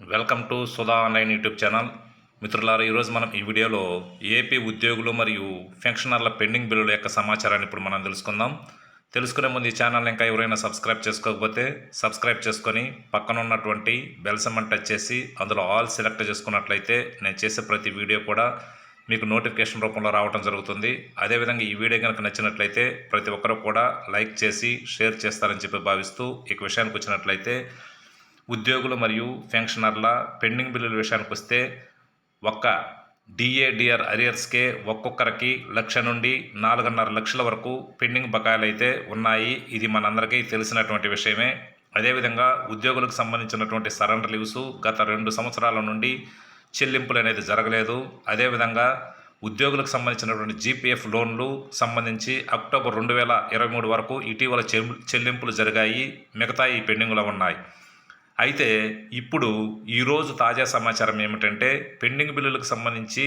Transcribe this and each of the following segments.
Welcome to Sudha online YouTube channel. మిత్రులారా ఈరోజు మనం ఈ వీడియోలో ఏపీ ఉద్యోగులు మరియు పెన్షనర్ల పెండింగ్ బిల్లుల యొక్క సమాచారాన్ని ఇప్పుడు మనం తెలుసుకుందాం. తెలుసుకునే ముందు ఈ ఛానల్ ఇంకా ఎవరైనా సబ్స్క్రైబ్ చేసుకోకపోతే సబ్స్క్రైబ్ చేసుకొని పక్కన ఉన్నటువంటి బెల్సమ్మని టచ్ చేసి అందులో ఆల్ సెలెక్ట్ చేసుకున్నట్లయితే నేను చేసే ప్రతి వీడియో కూడా మీకు నోటిఫికేషన్ రూపంలో రావడం జరుగుతుంది. అదేవిధంగా ఈ వీడియో కనుక నచ్చినట్లయితే ప్రతి ఒక్కరూ కూడా లైక్ చేసి షేర్ చేస్తారని చెప్పి భావిస్తూ ఈ విషయానికి వచ్చినట్లయితే ఉద్యోగులు మరియు పెన్షనర్ల పెండింగ్ బిల్లుల విషయానికి వస్తే ఒక్క డిఏడిఆర్ అరియర్స్కే ఒక్కొక్కరికి లక్ష నుండి నాలుగున్నర లక్షల వరకు పెండింగ్ బకాయిలు అయితే ఉన్నాయి. ఇది మనందరికీ తెలిసినటువంటి విషయమే. అదేవిధంగా ఉద్యోగులకు సంబంధించినటువంటి సరెండర్ లీవ్స్ గత రెండు సంవత్సరాల నుండి చెల్లింపులు అనేది జరగలేదు. అదేవిధంగా ఉద్యోగులకు సంబంధించినటువంటి జీపీఎఫ్ లోన్లు సంబంధించి అక్టోబర్ రెండు వేల ఇరవై మూడు వరకు ఇటీవల చెల్లింపులు జరిగాయి. మిగతా ఈ పెండింగ్లో ఉన్నాయి. అయితే ఇప్పుడు ఈరోజు తాజా సమాచారం ఏమిటంటే పెండింగ్ బిల్లులకు సంబంధించి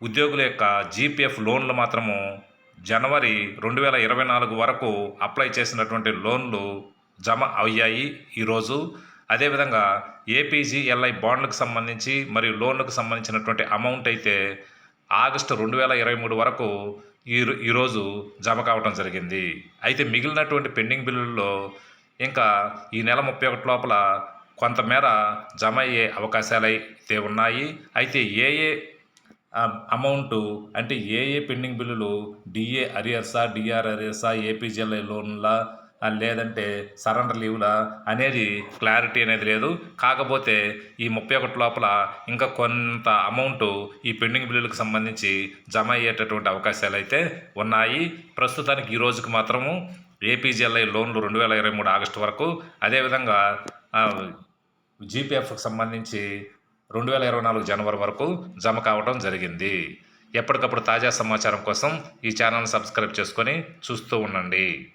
ఉద్యోగుల యొక్క జీపీఎఫ్ లోన్లు మాత్రము జనవరి రెండు వేల ఇరవై నాలుగు వరకు అప్లై చేసినటువంటి లోన్లు జమ అయ్యాయి ఈరోజు అదేవిధంగా ఏపీజీఎల్ఐ బాండ్లకు సంబంధించి మరియు లోన్లకు సంబంధించినటువంటి అమౌంట్ అయితే ఆగస్టు రెండు వేల ఇరవై మూడు వరకు ఈ ఈరోజు జమ కావడం జరిగింది. అయితే మిగిలినటువంటి పెండింగ్ బిల్లుల్లో ఇంకా ఈ నెల ముప్పై ఒకటి లోపల కొంతమేర జమ అయ్యే అవకాశాలు అయితే ఉన్నాయి. అయితే ఏ ఏ అమౌంట్ అంటే ఏ ఏ పెండింగ్ బిల్లులు డిఏ అరియర్సా డిఆర్ అరియర్సా ఏపీజీఎల్ఐ లోన్లా లేదంటే సరెండర్ లీవ్లా అనేది క్లారిటీ అనేది లేదు. కాకపోతే ఈ ముప్పై ఒకటి లోపల ఇంకా కొంత అమౌంట్ ఈ పెండింగ్ బిల్లులకు సంబంధించి జమ అయ్యేటటువంటి అవకాశాలు అయితే ఉన్నాయి. ప్రస్తుతానికి ఈ రోజుకి మాత్రము ఏపీజీఎల్ఐ లోన్లు రెండు వేల ఇరవై మూడు ఆగస్టు వరకు. అదేవిధంగా జీపీఎఫ్కి సంబంధించి రెండు వేల ఇరవై నాలుగు జనవరి వరకు జమ కావడం జరిగింది. ఎప్పటికప్పుడు తాజా సమాచారం కోసం ఈ ఛానల్ సబ్స్క్రైబ్ చేసుకొని చూస్తూ ఉండండి.